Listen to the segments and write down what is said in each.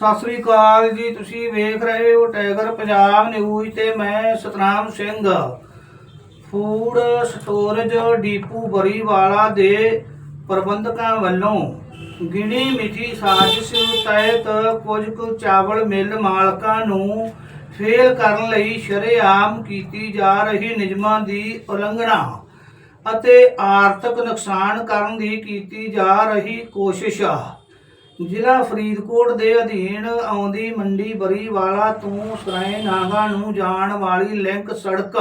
ਸਤਿ ਸ੍ਰੀ ਅਕਾਲ ਜੀ, ਤੁਸੀਂ ਵੇਖ ਰਹੇ ਹੋ ਟਾਈਗਰ ਪੰਜਾਬ ਨਿਊਜ਼ ਤੇ ਮੈਂ Satnam Singh. Food storage depot Bariwala ਦੇ ਪ੍ਰਬੰਧਕਾਂ ਵੱਲੋਂ ਗਿਣੀ ਮਿਠੀ ਸਾਜ਼ਿਸ਼ ਤਹਿਤ ਕੁਝ ਕੁ ਚਾਵਲ ਮਿੱਲ ਮਾਲਕਾਂ ਨੂੰ ਫੇਲ ਕਰਨ ਲਈ ਸ਼ਰੇਆਮ ਕੀਤੀ ਜਾ ਰਹੀ ਨਿਯਮਾਂ ਦੀ ਉਲੰਘਣਾ ਅਤੇ ਆਰਥਿਕ ਨੁਕਸਾਨ ਕਰਨ ਦੀ ਕੀਤੀ ਜਾ ਰਹੀ ਕੋਸ਼ਿਸ਼। ਜ਼ਿਲ੍ਹਾ ਫਰੀਦਕੋਟ ਦੇ ਅਧੀਨ ਆਉਂਦੀ ਮੰਡੀ ਬਰੀਵਾਲਾ ਤੋਂ ਸਰਾਏ ਨਾਗਾ ਨੂੰ ਜਾਣ ਵਾਲੀ ਲਿੰਕ ਸੜਕ।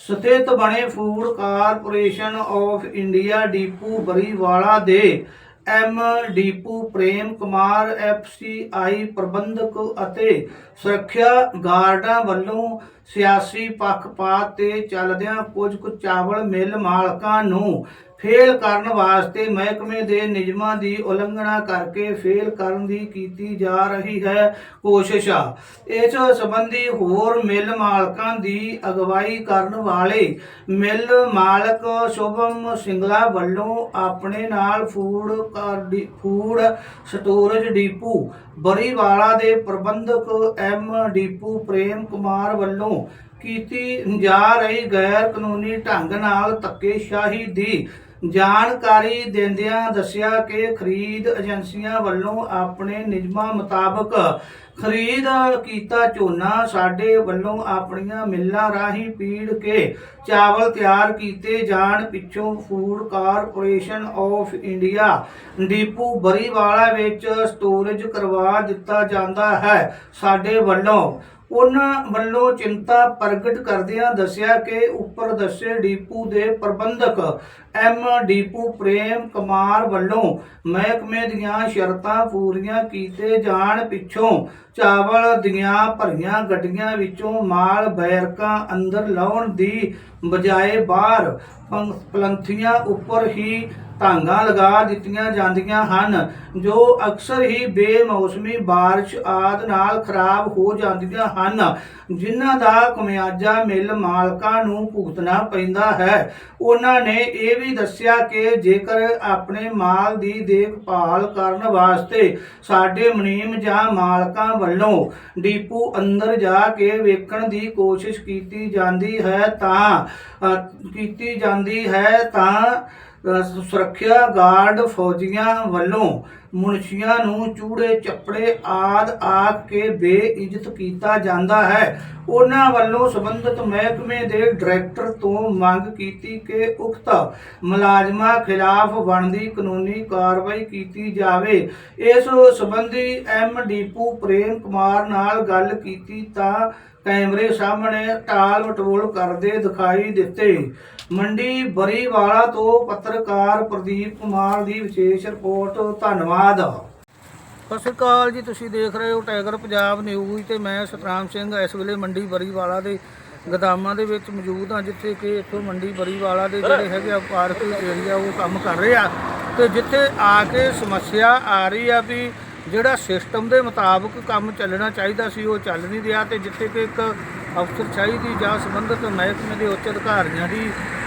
ਸਥਿਤ ਬਣੇ food corporation of India depot Bariwala ਦੇ M depot Prem Kumar FCI ਪ੍ਰਬੰਧਕ ਅਤੇ ਸੁਰੱਖਿਆ ਗਾਰਡਾਂ ਵੱਲੋਂ ਸਿਆਸੀ ਪੱਖਪਾਤ ਤੇ ਚੱਲਦਿਆਂ ਕੁਝ ਕੁ ਚਾਵਲ ਮਿੱਲ ਮਾਲਕਾਂ ਨੂੰ ਫੇਲ ਕਰਨ ਵਾਸਤੇ ਮਹਿਕਮੇ ਦੇ ਨਿਯਮਾਂ ਦੀ ਉਲੰਘਣਾ ਕਰਕੇ ਫੇਲ ਕਰਨ ਦੀ ਕੀਤੀ ਜਾ ਰਹੀ ਹੈ ਕੋਸ਼ਿਸ਼ ਇਸ ਸੰਬੰਧੀ ਹੋਰ ਮਿਲ ਮਾਲਕਾਂ ਦੀ ਅਗਵਾਈ ਕਰਨ ਵਾਲੇ ਮਿਲ ਮਾਲਕ ਸ਼ੁਭਮ ਸਿੰਗਲਾ ਵੱਲੋਂ ਆਪਣੇ ਨਾਲ food food storage depot Bariwala ਦੇ ਪ੍ਰਬੰਧਕ ਐਮ ਡੀਪੂ ਪ੍ਰੇਮ ਕੁਮਾਰ ਵੱਲੋਂ ਕੀਤੀ ਜਾ ਰਹੀ ਗੈਰ ਕਾਨੂੰਨੀ ਢੰਗ ਨਾਲ ਧੱਕੇਸ਼ਾਹੀ ਦੀ ਜਾਣਕਾਰੀ ਦਿੰਦਿਆਂ ਦੱਸਿਆ ਕਿ ਖਰੀਦ ਏਜੰਸੀਆਂ ਵੱਲੋਂ ਆਪਣੇ ਨਿਯਮਾਂ ਮੁਤਾਬਕ ਖਰੀਦ ਕੀਤਾ ਝੋਨਾ ਸਾਡੇ ਵੱਲੋਂ ਆਪਣੀਆਂ ਮਿੱਲਾਂ ਰਾਹੀਂ ਪੀੜ ਕੇ ਚਾਵਲ ਤਿਆਰ ਕੀਤੇ ਜਾਣ ਪਿੱਛੋਂ food corporation of India, depot Bariwala ਵਿੱਚ ਸਟੋਰੇਜ ਕਰਵਾ ਦਿੱਤਾ ਜਾਂਦਾ ਹੈ। ਸਾਡੇ ਵੱਲੋਂ ਉਹਨਾਂ ਵੱਲੋਂ ਚਿੰਤਾ ਪ੍ਰਗਟ ਕਰਦਿਆਂ ਦੱਸਿਆ ਕਿ ਉੱਪਰ ਦੱਸੇ ਡੀਪੂ ਦੇ ਪ੍ਰਬੰਧਕ ਐਮ ਡੀਪੂ ਪ੍ਰੇਮ ਕੁਮਾਰ ਵੱਲੋਂ ਮਹਿਕਮੇ ਦੀਆਂ ਸ਼ਰਤਾਂ ਪੂਰੀਆਂ ਕੀਤੇ ਜਾਣ ਪਿੱਛੋਂ ਚਾਵਲ ਦੀਆਂ ਭਰੀਆਂ ਗੱਡੀਆਂ ਵਿੱਚੋਂ ਮਾਲ ਬੈਰਕਾਂ ਅੰਦਰ ਲਾਉਣ ਦੀ ਬਜਾਏ ਬਾਹਰ ਪੰ- ਪਲੰਥੀਆਂ ਉੱਪਰ ਹੀ ਧਾਂਗਾ ਲਗਾ ਦਿੱਤੀਆਂ ਜਾਂਦੀਆਂ ਹਨ ਜੋ ਅਕਸਰ ਹੀ ਬੇਮੌਸਮੀ بارش ਆਦਿ ਨਾਲ ਖਰਾਬ ਹੋ ਜਾਂਦੀਆਂ ਹਨ ਜਿਨ੍ਹਾਂ ਦਾ ਖਮਿਆਜਾ ਮਿਲ ਮਾਲਕਾਂ ਨੂੰ ਭੁਗਤਣਾ ਪੈਂਦਾ ਹੈ ਉਹਨਾਂ ਨੇ ਇਹ ਵੀ ਦੱਸਿਆ ਕਿ ਜੇਕਰ ਆਪਣੇ ਮਾਲ ਦੀ ਦੇਖਭਾਲ ਕਰਨ ਵਾਸਤੇ ਸਾਡੇ ਮੁਨੀਮ ਜਾਂ ਮਾਲਕਾਂ ਵੱਲੋਂ ਡੀਪੂ ਅੰਦਰ ਜਾ ਕੇ ਵੇਖਣ ਦੀ ਕੋਸ਼ਿਸ਼ ਕੀਤੀ ਜਾਂਦੀ ਹੈ ਤਾਂ ਅ, ਕੀਤੀ ਜਾਂਦੀ ਹੈ ਤਾਂ ਸੁਰੱਖਿਆ ਗਾਰਡ ਫੌਜੀਆਂ ਵੱਲੋਂ ਮੁਨਸ਼ੀਆਂ ਨੂੰ ਚੂੜੇ, ਚੱਪੜੇ ਆਦ ਆਖ ਕੇ ਬੇਇੱਜ਼ਤ ਕੀਤਾ ਜਾਂਦਾ ਹੈ। ਉਹਨਾਂ ਵੱਲੋਂ ਸੰਬੰਧਿਤ ਮਹਿਕਮੇ ਦੇ ਡਾਇਰੈਕਟਰ ਤੋਂ ਮੰਗ ਕੀਤੀ ਕਿ ਉਕਤ ਮੁਲਾਜ਼ਮਾਂ ਖਿਲਾਫ ਬਣਦੀ ਕਾਨੂੰਨੀ ਕਾਰਵਾਈ ਕੀਤੀ ਜਾਵੇ। ਇਸ ਸੰਬੰਧੀ ਐਮ ਡੀਪੂ ਪ੍ਰੇਮ ਕੁਮਾਰ ਨਾਲ ਗੱਲ ਕੀਤੀ ਤਾਂ ਕੈਮਰੇ ਸਾਹਮਣੇ ਟਾਲ ਮਟੋਲ ਕਰਦੇ ਦਿਖਾਈ ਦਿੱਤੇ। ਮੰਡੀ ਬਰੀਵਾਲਾ ਤੋਂ ਪੱਤਰਕਾਰ ਪ੍ਰਦੀਪ ਕੁਮਾਰ ਦੀ ਵਿਸ਼ੇਸ਼ ਰਿਪੋਰਟ, ਧੰਨਵਾਦ। ਸਤਿ ਸ਼੍ਰੀ ਅਕਾਲ ਜੀ, ਤੁਸੀਂ ਦੇਖ ਰਹੇ ਹੋ ਟਾਈਗਰ ਪੰਜਾਬ ਨਿਊਜ਼ ਤੇ ਮੈਂ ਸਤਰਾਮ ਸਿੰਘ। ਇਸ ਵੇਲੇ ਮੰਡੀ ਬਰੀਵਾਲਾ ਦੇ ਗਦਾਮਾਂ ਦੇ ਵਿੱਚ ਮੌਜੂਦ ਹਾਂ, ਜਿੱਥੇ ਕਿ ਇੱਥੋਂ ਮੰਡੀ ਬਰੀਵਾਲਾ ਦੇ ਜਿਹੜੇ ਹੈਗੇ ਆ ਪਾਰਕ ਏਰੀਆ ਉਹ ਕੰਮ ਕਰ ਰਹੇ ਆ। ਤੇ ਜਿੱਥੇ ਆ ਕੇ ਸਮੱਸਿਆ ਆ ਰਹੀ ਆ ਵੀ ਜਿਹੜਾ ਸਿਸਟਮ ਦੇ ਮੁਤਾਬਕ ਕੰਮ ਚੱਲਣਾ ਚਾਹੀਦਾ ਸੀ, ਉਹ ਚੱਲ ਨਹੀਂ ਰਿਹਾ ਤੇ ਜਿੱਥੇ ਕਿ ਇੱਕ ਅਫਸਰ ਚਾਹੀਦੀ ਜਾਂ ਸੰਬੰਧਿਤ ਮਹਿਕਮੇ ਦੇ ਉੱਚ ਅਧਿਕਾਰੀਆਂ ਦੀ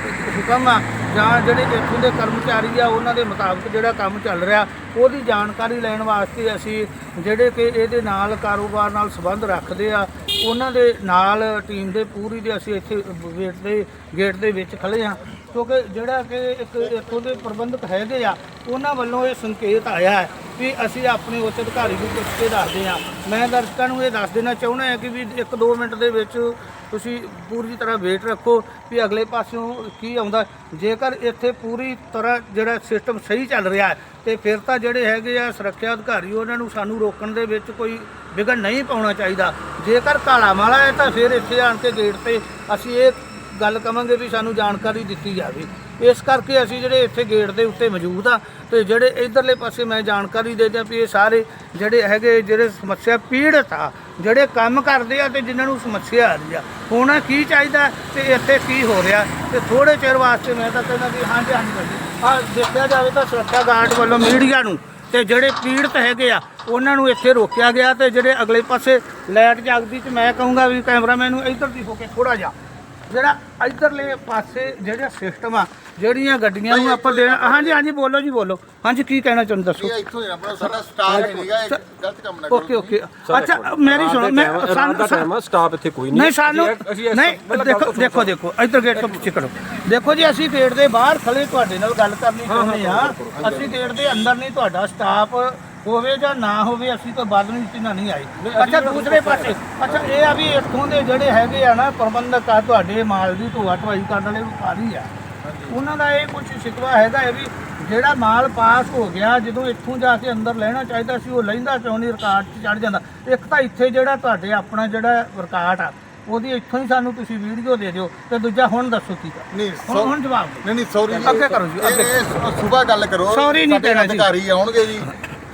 ਇੱਕ ਹੁਕਮ ਆ, ਜਾਂ ਜਿਹੜੇ ਇੱਥੋਂ ਦੇ ਕਰਮਚਾਰੀ ਆ, ਉਹਨਾਂ ਦੇ ਮੁਤਾਬਕ ਜਿਹੜਾ ਕੰਮ ਚੱਲ ਰਿਹਾ, ਉਹਦੀ ਜਾਣਕਾਰੀ ਲੈਣ ਵਾਸਤੇ ਅਸੀਂ ਜਿਹੜੇ ਕਿ ਇਹਦੇ ਨਾਲ ਕਾਰੋਬਾਰ ਨਾਲ ਸੰਬੰਧ ਰੱਖਦੇ ਆ, ਉਹਨਾਂ ਦੇ ਨਾਲ ਟੀਮ ਦੇ ਪੂਰੀ ਦੇ ਅਸੀਂ ਇੱਥੇ ਗੇਟ ਦੇ ਗੇਟ ਦੇ ਵਿੱਚ ਖੜੇ ਆ। ਕਿਉਂਕਿ ਜਿਹੜਾ ਕਿ ਇੱਕ ਇੱਥੋਂ ਦੇ ਪ੍ਰਬੰਧਕ ਹੈਗੇ ਆ, ਉਹਨਾਂ ਵੱਲੋਂ ਇਹ ਸੰਕੇਤ ਆਇਆ ਹੈ ਵੀ ਅਸੀਂ ਆਪਣੇ ਉੱਚ ਅਧਿਕਾਰੀ ਨੂੰ ਪੁੱਛ ਕੇ ਦੱਸਦੇ ਆ ਮੈਂ ਦਰਸ਼ਕਾਂ ਨੂੰ ਇਹ ਦੱਸ ਦੇਣਾ ਚਾਹੁੰਦਾ ਹਾਂ ਕਿ ਵੀ 1-2 ਮਿੰਟ ਦੇ ਵਿੱਚ ਤੁਸੀਂ ਪੂਰੀ ਤਰ੍ਹਾਂ ਵੇਟ ਰੱਖੋ ਵੀ ਅਗਲੇ ਪਾਸਿਓਂ ਕੀ ਆਉਂਦਾ। ਜੇਕਰ ਇੱਥੇ ਪੂਰੀ ਤਰ੍ਹਾਂ ਜਿਹੜਾ ਸਿਸਟਮ ਸਹੀ ਚੱਲ ਰਿਹਾ ਹੈ, ਤੇ ਫਿਰ ਤਾਂ ਜਿਹੜੇ ਹੈਗੇ ਆ ਸੁਰੱਖਿਆ ਅਧਿਕਾਰੀ, ਉਹਨਾਂ ਨੂੰ ਸਾਨੂੰ ਰੋਕਣ ਦੇ ਵਿੱਚ ਕੋਈ ਵਿਘਨ ਨਹੀਂ ਪਾਉਣਾ ਚਾਹੀਦਾ। ਜੇਕਰ ਕਾਲਾ ਮਾਲਾ ਹੈ ਤਾਂ ਫਿਰ ਇੱਥੇ ਆਣ ਕੇ ਗੇਟ ਤੇ ਅਸੀਂ ਇਹ ਗੱਲ ਕਵਾਂਗੇ ਵੀ ਸਾਨੂੰ ਜਾਣਕਾਰੀ ਦਿੱਤੀ ਜਾਵੇ। ਇਸ ਕਰਕੇ ਅਸੀਂ ਜਿਹੜੇ ਇੱਥੇ ਗੇਟ ਦੇ ਉੱਤੇ ਮੌਜੂਦ ਆ ਤੇ ਜਿਹੜੇ ਇਧਰਲੇ ਪਾਸੇ ਮੈਂ ਜਾਣਕਾਰੀ ਦੇ ਦਿਆਂ ਵੀ ਇਹ ਸਾਰੇ ਜਿਹੜੇ ਹੈਗੇ, ਜਿਹੜੇ ਸਮੱਸਿਆ ਪੀੜਤ ਆ, ਜਿਹੜੇ ਕੰਮ ਕਰਦੇ ਆ ਤੇ ਜਿਨ੍ਹਾਂ ਨੂੰ ਸਮੱਸਿਆ ਆ ਰਹੀ ਆ, ਹੋਣਾ ਕੀ ਚਾਹੀਦਾ ਤੇ ਇੱਥੇ ਕੀ ਹੋ ਰਿਹਾ ਤੇ ਥੋੜੇ ਚਿਰ ਵਾਸਤੇ ਮੈਂ ਤਾਂ ਕਹਿੰਦਾ ਵੀ ਹਾਂਜੀ ਹਾਂਜੀ ਆ ਦੇਖਿਆ ਜਾਵੇ ਤਾਂ ਸੁਰੱਖਿਆ ਗਾਰਡ ਵੱਲੋਂ ਮੀਡੀਆ ਨੂੰ ਤੇ ਜਿਹੜੇ ਪੀੜਤ ਹੈਗੇ ਆ, ਉਹਨਾਂ ਨੂੰ ਇੱਥੇ ਰੋਕਿਆ ਗਿਆ ਤੇ ਜਿਹੜੇ ਅਗਲੇ ਪਾਸੇ ਲਾਈਟ ਜਗਦੀ ਤੇ ਮੈਂ ਕਹੂੰਗਾ ਵੀ ਕੈਮਰਾਮੈਨ ਨੂੰ ਇੱਧਰ ਦੀ ਹੋ ਕੇ ਥੋੜਾ ਜਿਹਾ ਜਿਹੜਾ ਇਧਰਲੇ ਪਾਸੇ ਜਿਹੜਾ ਸਿਸਟਮ ਆ ਜਿਹੜੀਆਂ ਗੱਡੀਆਂ ਨੂੰ ਆਪਾਂ ਦੇਣਾ ਹਾਂਜੀ ਹਾਂਜੀ ਬੋਲੋ ਜੀ ਬੋਲੋ। ਹਾਂਜੀ ਕੀ ਕਹਿਣਾ ਚਾਹੁੰਦੇ ਦੱਸੋ? ਇਹ ਇੱਥੋਂ ਹੀ ਆਪਣਾ ਸਾਡਾ ਸਟਾਫ ਹੀ ਨਹੀਂਗਾ ਇਹ ਗਲਤ ਕੰਮ ਨਾ ਕਰੋ। Okay okay. ਅੱਛਾ ਮੇਰੀ ਸੁਣੋ ਮੈਂ ਸਾਨੂੰ ਟਾਈਮ ਸਟਾਫ ਇੱਥੇ ਕੋਈ ਨਹੀਂ। ਸਾਨੂੰ ਦੇਖੋ। ਦੇਖੋ ਦੇਖੋ ਇੱਧਰ ਗੇਟ ਤੋਂ ਪਿੱਛੇ ਕਰੋ। ਦੇਖੋ ਜੀ ਅਸੀਂ ਗੇਟ ਦੇ ਬਾਹਰ ਖੜੇ ਤੁਹਾਡੇ ਨਾਲ ਗੱਲ ਕਰਨੀ ਚਾਹੁੰਦੇ ਆ ਅਸੀਂ ਗੇਟ ਦੇ ਅੰਦਰ ਨਹੀਂ ਤੁਹਾਡਾ ਸਟਾਫ ਹੋਵੇ ਜਾਂ ਨਾ ਹੋਵੇ ਅਸੀਂ ਤਾਂ ਬਦਲਣੀ ਚ ਨਾ ਨਹੀਂ ਆਈ ਅੱਛਾ ਦੂਸਰੇ ਪਾਸੇ। ਅੱਛਾ ਇਹ ਆ ਵੀ ਇੱਥੋਂ ਦੇ ਜਿਹੜੇ ਹੈਗੇ ਆ ਨਾ ਪ੍ਰਬੰਧਕ ਆ ਤੁਹਾਡੇ ਮਾਲ ਦੀ ਢੋਆ ਢਵਾਈ ਕਰਨ ਵਾਲੇ ਵਪਾਰੀ ਆ। ਉਹਨਾਂ ਦਾ ਇਹ ਕੁਝ ਸ਼ਿਕਵਾ ਹੈਗਾ ਇਹ ਵੀ ਜਿਹੜਾ ਮਾਲ ਪਾਸ ਹੋ ਗਿਆ ਜਦੋਂ ਇੱਥੋਂ ਜਾ ਕੇ ਅੰਦਰ ਲੈਣਾ ਚਾਹੀਦਾ ਸੀ ਉਹ ਲੈਂਦਾ ਕਿਉਂ ਨਹੀਂ ਰਿਕਾਰਡ 'ਚ ਚੜ ਜਾਂਦਾ। ਇੱਕ ਤਾਂ ਇੱਥੇ ਜਿਹੜਾ ਤੁਹਾਡੇ ਆਪਣਾ ਜਿਹੜਾ ਰਿਕਾਰਡ ਆ ਉਹਦੀ ਇੱਥੋਂ ਹੀ ਸਾਨੂੰ ਤੁਸੀਂ ਵੀਡੀਓ ਦੇ ਦਿਓ ਤੇ ਦੂਜਾ ਹੁਣ ਦੱਸੋ ਕੀ ਕਰ ਨਹੀਂ ਹੁਣ ਜਵਾਬ ਨਹੀਂ ਨਹੀਂ ਸੌਰੀ ਅੱਗੇ ਕਰੋ ਜੀ, ਅੱਗੇ। ਸਵੇਰ ਗੱਲ ਕਰੋ। Sorry ਨਹੀਂ ਕਹਿਣਾ ਜੀ। ਅਧਿਕਾਰੀ ਆਉਣਗੇ ਜੀ।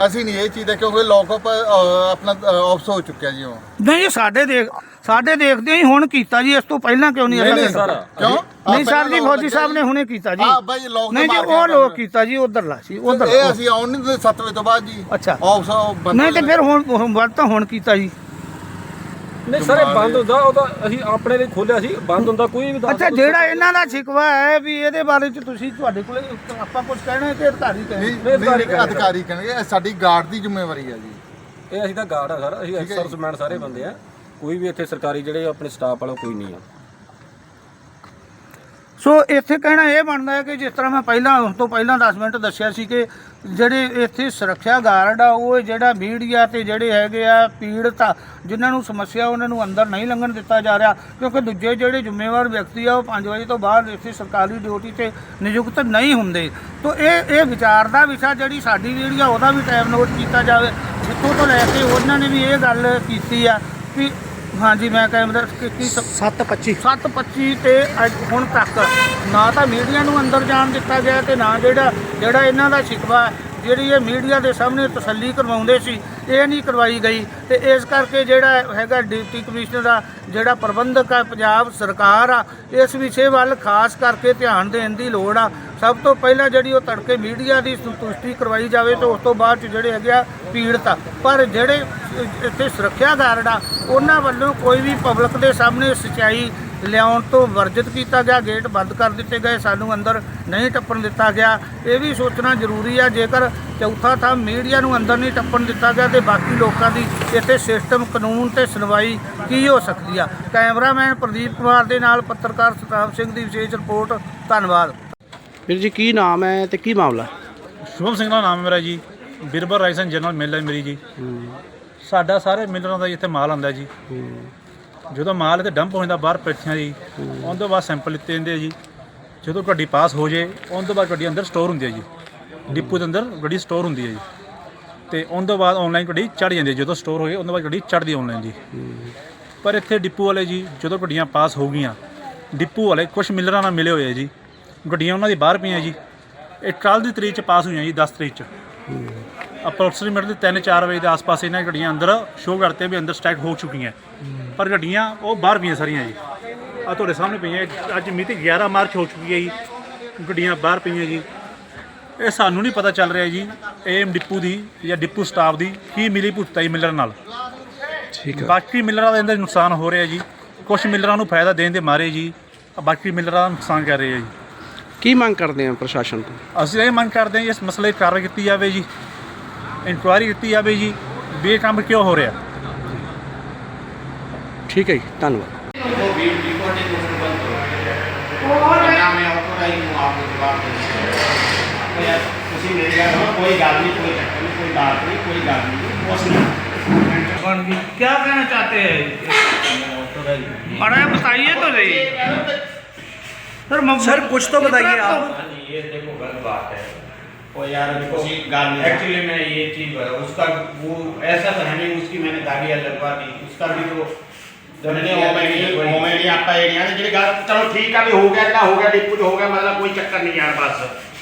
ਅਸੀਂ ਨਹੀਂ ਇਹ ਚੀਜ਼ ਦਾ ਕਿਉਂਕਿ ਲੌਕਅਪ ਆਪਣਾ ਆਫਸ ਹੋ ਚੁੱਕਿਆ ਜੀ ਉਹ ਨਹੀਂ ਸਾਡੇ ਦੇਖ ਸਾਡੇ ਦੇਖਦੇ ਹੀ ਹੁਣ ਕੀਤਾ ਜੀ ਇਸ ਤੋਂ ਪਹਿਲਾਂ ਕਿਉਂ ਨਹੀਂ ਨਹੀਂ, ਸਰ। ਕਿਉਂ? ਨਹੀਂ ਸਰ ਜੀ ਫੌਜੀ ਸਾਹਿਬ ਨੇ ਹੁਣੇ ਕੀਤਾ ਜੀ। ਹਾਂ ਬਾਈ ਲੋਕ ਨਹੀਂ ਜੀ ਉਹ ਲੋਕ ਕੀਤਾ ਜੀ ਉਧਰਲਾ ਸੀ ਉਧਰ ਇਹ ਅਸੀਂ ਆਉਣ ਨਹੀਂ ਦਿੰਦੇ 7 ਵਜੇ ਤੋਂ ਬਾਅਦ ਜੀ। ਅੱਛਾ। ਆਫਸ ਨਹੀਂ ਤੇ ਫਿਰ ਹੁਣ ਹੁਣ ਵੱਧ ਤਾਂ ਹੁਣ ਕੀਤਾ ਜੀ। ਨਹੀਂ ਸਰ ਇਹ ਬੰਦ ਹੁੰਦਾ ਉਹਦਾ ਅਸੀਂ ਆਪਣੇ ਲਈ ਖੋਲਿਆ ਸੀ ਬੰਦ ਹੁੰਦਾ ਕੋਈ ਵੀ ਅੱਛਾ। ਜਿਹੜਾ ਇਹਨਾਂ ਦਾ ਸ਼ਿਕਵਾ ਹੈ ਵੀ ਇਹਦੇ ਬਾਰੇ ਚ ਤੁਸੀਂ ਤੁਹਾਡੇ ਕੋਲੇ ਆਪਾਂ ਕੁਝ ਕਹਿਣਾ ਹੈ ਕਿ ਅਧਿਕਾਰੀ ਨਹੀਂ ਕਹਿਣ ਨਹੀਂ, ਅਧਿਕਾਰੀ ਨਹੀਂ, ਅਧਿਕਾਰੀ ਕਹਿਣਗੇ ਇਹ ਸਾਡੀ ਗਾਰਡ ਦੀ ਜ਼ਿੰਮੇਵਾਰੀ ਹੈ ਜੀ। ਇਹ ਅਸੀਂ ਤਾਂ ਗਾਰਡ ਆ ਸਰ ਅਸੀਂ ਸਰਵਿਸਮੈਨ ਸਾਰੇ ਬੰਦੇ ਆ। ਕੋਈ ਵੀ ਇੱਥੇ ਸਰਕਾਰੀ ਜਿਹੜੇ ਆਪਣੇ ਸਟਾਫ ਵਾਲਾ ਕੋਈ ਨਹੀਂ ਆ। ਸੋ ਇੱਥੇ ਕਹਿਣਾ ਇਹ ਬਣਦਾ ਹੈ ਕਿ ਜਿਸ ਤਰ੍ਹਾਂ ਮੈਂ ਪਹਿਲਾਂ ਉਸ ਤੋਂ ਪਹਿਲਾਂ 10 ਮਿੰਟ ਦੱਸਿਆ ਸੀ ਕਿ ਜਿਹੜੇ ਇੱਥੇ ਸੁਰੱਖਿਆ ਗਾਰਡ ਆ, ਉਹ ਜਿਹੜਾ ਮੀਡੀਆ ਤੇ ਜਿਹੜੇ ਹੈਗੇ ਆ ਪੀੜਤ ਆ, ਜਿਨ੍ਹਾਂ ਨੂੰ ਸਮੱਸਿਆ ਉਹਨਾਂ ਨੂੰ ਅੰਦਰ ਨਹੀਂ ਲੰਘਣ ਦਿੱਤਾ ਜਾ ਰਿਹਾ, ਕਿਉਂਕਿ ਦੂਜੇ ਜਿਹੜੇ ਜ਼ਿੰਮੇਵਾਰ ਵਿਅਕਤੀ ਆ, ਉਹ 5 ਵਜੇ ਤੋਂ ਬਾਅਦ ਇੱਥੇ ਸਰਕਾਰੀ ਡਿਊਟੀ ਤੇ ਨਿਯੁਕਤ ਨਹੀਂ ਹੁੰਦੇ। ਤੋਂ ਇਹ ਇਹ ਵਿਚਾਰ ਦਾ ਵਿਸ਼ਾ ਜਿਹੜੀ ਸਾਡੀ ਜਿਹੜੀ ਆ, ਉਹਦਾ ਵੀ ਟਾਈਮ ਨੋਟ ਕੀਤਾ ਜਾਵੇ। ਜਿੱਥੋਂ ਤੋਂ ਲੈ ਕੇ ਉਹਨਾਂ ਨੇ ਵੀ ਇਹ ਗੱਲ ਕੀਤੀ ਆ ਕਿ ਹਾਂਜੀ ਮੈਂ ਕੈਮਰਾ ਕੀ 725 725 ਤੇ ਅੱਜ ਹੁਣ ਤੱਕ ਨਾ ਤਾਂ ਮੀਡੀਆ ਨੂੰ ਅੰਦਰ ਜਾਣ ਦਿੱਤਾ ਗਿਆ ਤੇ ਨਾ ਜਿਹੜਾ ਜਿਹੜਾ ਇਹਨਾਂ ਦਾ ਸ਼ਿਕਵਾ ਜਿਹੜੀ ਇਹ ਮੀਡੀਆ ਦੇ ਸਾਹਮਣੇ ਤਸੱਲੀ ਕਰਵਾਉਂਦੇ ਸੀ ਇਹ ਨਹੀਂ ਕਰਵਾਈ ਗਈ। ਤੇ ਇਸ ਕਰਕੇ ਜਿਹੜਾ ਹੈਗਾ ਡਿਪਟੀ ਕਮਿਸ਼ਨਰ ਦਾ ਜਿਹੜਾ ਪ੍ਰਬੰਧਕ ਆ ਪੰਜਾਬ ਸਰਕਾਰ ਆ ਇਸ ਵਿਸ਼ੇ ਵੱਲ ਖਾਸ ਕਰਕੇ ਧਿਆਨ ਦੇਣ ਦੀ ਲੋੜ ਆ। ਸਭ ਤੋਂ ਪਹਿਲਾਂ ਜਿਹੜੀ ਉਹ ਤੜਕੇ ਮੀਡੀਆ ਦੀ ਸੰਤੁਸ਼ਟੀ ਕਰਵਾਈ ਜਾਵੇ ਤੇ ਉਸ ਤੋਂ ਬਾਅਦ ਜਿਹੜੇ ਹੈਗੇ ਆ ਪੀੜਤ ਪਰ ਜਿਹੜੇ ਇੱਥੇ ਸੁਰੱਖਿਆ ਗਾਰਡ ਆ ਉਹਨਾਂ ਵੱਲੋਂ ਕੋਈ ਵੀ ਪਬਲਿਕ ਦੇ ਸਾਹਮਣੇ ਸਚਾਈ ਲਿਆਉਣ ਤੋਂ ਵਰਜਿਤ ਕੀਤਾ ਗਿਆ ਗੇਟ ਬੰਦ ਕਰ ਦਿੱਤੇ ਗਏ ਸਾਨੂੰ ਅੰਦਰ ਨਹੀਂ ਟੱਪਣ ਦਿੱਤਾ ਗਿਆ। ਇਹ ਵੀ ਸੋਚਣਾ ਜ਼ਰੂਰੀ ਆ ਜੇਕਰ ਚੌਥਾ ਥਾਂ ਮੀਡੀਆ ਨੂੰ ਅੰਦਰ ਨਹੀਂ ਟੱਪਣ ਦਿੱਤਾ ਗਿਆ ਤੇ ਬਾਕੀ ਲੋਕਾਂ ਦੀ ਇੱਥੇ ਸਿਸਟਮ ਕਾਨੂੰਨ ਤੇ ਸੁਣਵਾਈ ਕੀ ਹੋ ਸਕਦੀ ਆ? ਕੈਮਰਾਮੈਨ ਪ੍ਰਦੀਪ ਕੁਮਾਰ ਦੇ ਨਾਲ ਪੱਤਰਕਾਰ ਸਤਾਮ ਸਿੰਘ ਦੀ ਵਿਸ਼ੇਸ਼ ਰਿਪੋਰਟ ਧੰਨਵਾਦ। ਵੀਰ ਜੀ ਕੀ ਨਾਮ ਹੈ ਤੇ ਕੀ ਮਾਮਲਾ? ਸ਼ੁਭਮ ਸਿੰਘ ਦਾ ਨਾਮ ਹੈ ਮੇਰਾ ਜੀ ਬਿਰਬਰ ਰਾਈਸ ਐਂਡ ਜਨਰਲ ਮਿਲ ਹੈ ਮੇਰੀ ਜੀ। ਸਾਡਾ ਸਾਰੇ ਮਿਲਰਾਂ ਦਾ ਜੀ ਇੱਥੇ ਮਾਲ ਆਉਂਦਾ ਜੀ। ਜਦੋਂ ਮਾਲ ਇੱਥੇ ਡੰਪ ਹੋ ਜਾਂਦਾ ਬਾਹਰ ਪੇਟੀਆਂ ਜੀ ਉਹਨਾਂ ਤੋਂ ਬਾਅਦ ਸੈਂਪਲ ਲਿੱਤੇ ਜਾਂਦੇ ਆ ਜੀ। ਜਦੋਂ ਗੱਡੀ ਪਾਸ ਹੋ ਜੇ ਉਹਨਾਂ ਤੋਂ ਬਾਅਦ ਗੱਡੀ ਅੰਦਰ ਸਟੋਰ ਹੁੰਦੀ ਹੈ ਜੀ। ਡਿਪੂ ਦੇ ਅੰਦਰ ਗੱਡੀ ਸਟੋਰ ਹੁੰਦੀ ਹੈ ਜੀ। ਤੇ ਉਹਨਾਂ ਤੋਂ ਬਾਅਦ ਆਨਲਾਈਨ ਗੱਡੀ ਚੜ ਜਾਂਦੀ ਹੈ ਜਦੋਂ ਸਟੋਰ ਹੋਏ ਉਹਨਾਂ ਤੋਂ ਬਾਅਦ ਗੱਡੀ ਚੜਦੀ ਆਨਲਾਈਨ ਜੀ। ਪਰ ਇੱਥੇ ਡਿਪੂ ਵਾਲੇ ਜੀ, ਜਦੋਂ ਗੱਡੀਆਂ ਪਾਸ ਹੋ ਗਈਆਂ, ਡਿਪੂ ਵਾਲੇ ਕੁਝ ਮਿਲਰਾਂ ਨਾਲ ਮਿਲੇ ਹੋਏ ਜੀ। ਗੱਡੀਆਂ ਉਹਨਾਂ ਦੀ ਬਾਹਰ ਪਈਆਂ ਜੀ। ਇਹ ਕੱਲ੍ਹ ਦੀ ਤਰੀਕ ਚ ਪਾਸ ਹੋਈਆਂ ਜੀ 10 ਤਰੀਕ ਚ। ਅਪਰੋਕਸੀਮੇਟਲੀ 3-4 ਵਜੇ ਦੇ ਆਸ-ਪਾਸ ਇਹਨਾਂ ਗੱਡੀਆਂ ਅੰਦਰ ਸ਼ੋਅ ਕਰਤੇ ਵੀ ਅੰਦਰ ਸਟੈਕ ਹੋ ਚੁੱਕੀਆਂ। ਪਰ ਗੱਡੀਆਂ ਉਹ ਬਾਹਰ ਪਈਆਂ ਸਾਰੀਆਂ ਜੀ। ਆ ਤੁਹਾਡੇ ਸਾਹਮਣੇ ਪਈਆਂ ਅੱਜ ਮਿਤੀ 11 ਮਾਰਚ ਹੋ ਚੁੱਕੀ ਹੈ ਜੀ। ਗੱਡੀਆਂ ਬਾਹਰ ਪਈਆਂ ਜੀ। ਇਹ ਸਾਨੂੰ ਨਹੀਂ ਪਤਾ ਚੱਲ ਰਿਹਾ ਜੀ ਏਐਮ ਡਿਪੂ ਦੀ ਜਾਂ ਡਿਪੂ ਸਟਾਫ ਦੀ ਕੀ ਮਿਲੀ ਭੁਗਤਾ ਜੀ ਮਿਲਰ ਨਾਲ। ਠੀਕ ਹੈ। ਬਾਕੀ ਮਿਲਰਾਂ ਦਾ ਇਹਦਾ ਨੁਕਸਾਨ ਹੋ ਰਿਹਾ ਜੀ। ਕੁਝ ਮਿਲਰਾਂ ਨੂੰ ਫਾਇਦਾ ਦੇਣ ਦੇ ਮਾਰੇ ਜੀ। ਬਾਕੀ ਮਿਲਰਾਂ ਦਾ ਨੁਕਸਾਨ ਕਰ ਰਹੇ ਆ ਜੀ। ਕੀ ਮੰਗ ਕਰਦੇ ਆ ਪ੍ਰਸ਼ਾਸਨ ਤੋਂ? ਅਸੀਂ ਇਹ ਮੰਗ ਕਰਦੇ ਹਾਂ ਜੀ ਇਸ ਮਸਲੇ 'ਤੇ ਕਾਰਵਾਈ ਕੀਤੀ ਜਾਵੇ ਜੀ। ਇਨਕੁਆਇਰੀ ਕੀਤੀ ਜਾਵੇ ਜੀ ਵੀ ਇਹ ਕੰਮ ਕਿਉਂ ਹੋ ਰਿਹਾ ਠੀਕ ਹੈ ਜੀ ਧੰਨਵਾਦ ਤੁਸੀਂ ਮੇਰੇ ਗੱਲ ਸੁਣੋ ਕੋਈ ਗੱਲ ਨਹੀਂ ਕੋਈ ਚੱਕਰ ਨਹੀਂ ਕੋਈ ਬਾਤ ਨਹੀਂ ਕੋਈ ਗੱਲ ਨਹੀਂ ਉਸ ਨੇ बन गई क्या कहना चाहते हैं अरे बताइए तो सही सर सर कुछ तो बताइए आप ये देखो गलत बात है यार गाली एक्चुअली मैं ये चीज़ बोला उसका वो ऐसा रनिंग उसकी मैंने गालियाँ लगवा दी उसका भी तो मोमेडी आपका एरिया चलो ठीक है हो गया हो गया डिप्यूट हो गया मतलब कोई चक्कर नहीं यार बात